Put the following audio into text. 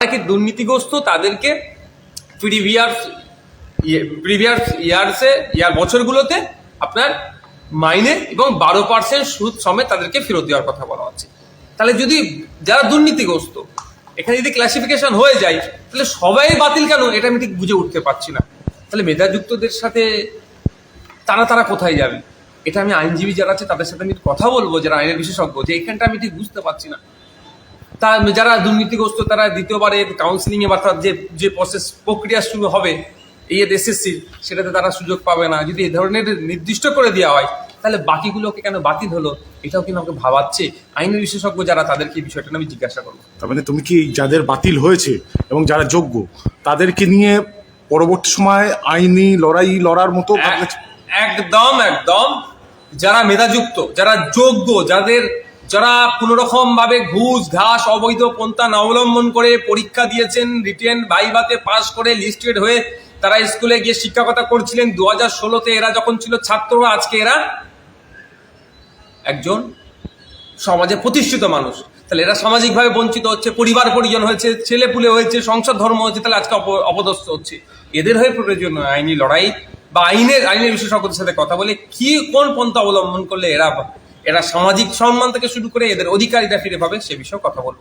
নাকি দুর্নীতিগ্রস্ত তাদেরকে প্রিভিয়াস প্রিভিয়াস ইয়ার্সে ইয়ার বছরগুলোতে আপনার মাইনে এবং বারো পার্সেন্ট সুদ সমেত তাদেরকে ফেরত দেওয়ার কথা বলা হচ্ছে। তাহলে যদি যারা দুর্নীতিগ্রস্ত, এখানে যদি ক্লাসিফিকেশন হয়ে যায়, তাহলে সবাই বাতিল কেন? এটা আমি ঠিক বুঝে উঠতে পারছি না। তাহলে মেধাযুক্তদের সাথে তারা তারা কোথায় যাবে? এটা আমি আইনজীবী যারা আছে, তাদের সাথে আমি কথা বলব, যারা আইনের বিশেষজ্ঞ, যে এখানটা আমি ঠিক বুঝতে পারছি না। তা যারা দুর্নীতিগ্রস্ত তারা দ্বিতীয়বারে কাউন্সিলিং এ বা যে যে প্রসেস প্রক্রিয়া শুরু হবে এই এসএসসি সেটাতে তারা সুযোগ পাবে না। যদি এ ধরনের নির্দিষ্ট করে দেওয়া হয় তাহলে বাকিগুলোকে কেন বাতিল হলো? এটাও কিন্তু আমাকে ভাবাচ্ছে? আইনের বিশেষজ্ঞ যারা তাদেরকে বিষয়টা আমি জিজ্ঞাসা করব। তার মানে তুমি কি যাদের বাতিল হয়েছে এবং যারা যোগ্য তাদেরকে নিয়ে পরবর্তী সময় আইনি লড়াই লড়ার মতো একদম একদম। যারা মেধাযুক্ত যারা যোগ্য যাদের যারা কোনো রকম ভাবে ঘুষ, ঘাস, অবৈধ পন্থা না অবলম্বন করে পরীক্ষা দিয়েছেন, রিটেন ভাইভাতে পাস করে লিস্টেড হয়ে তারা স্কুলে গিয়ে শিক্ষকতা করছিলেন দু হাজার ষোলোতে এরা যখন ছিল ছাত্র আজকে এরা একজন সমাজে প্রতিষ্ঠিত মানুষ। তাহলে এরা সামাজিকভাবে বঞ্চিত হচ্ছে, পরিবার পরিজন হয়েছে, ছেলে পুলে হয়েছে সংসার ধর্ম হয়েছে, তাহলে আজকে অপ- অপদস্থ হচ্ছে। এদের হয়ে প্রয়োজন আইনি লড়াই বা আইনের আইনের বিশেষজ্ঞদের সাথে কথা বলে কি, কোন পন্থা অবলম্বন করলে এরা এরা সামাজিক সম্মান থেকে শুরু করে এদের অধিকারীরা ফিরে পাবে সে বিষয়ে কথা বলব।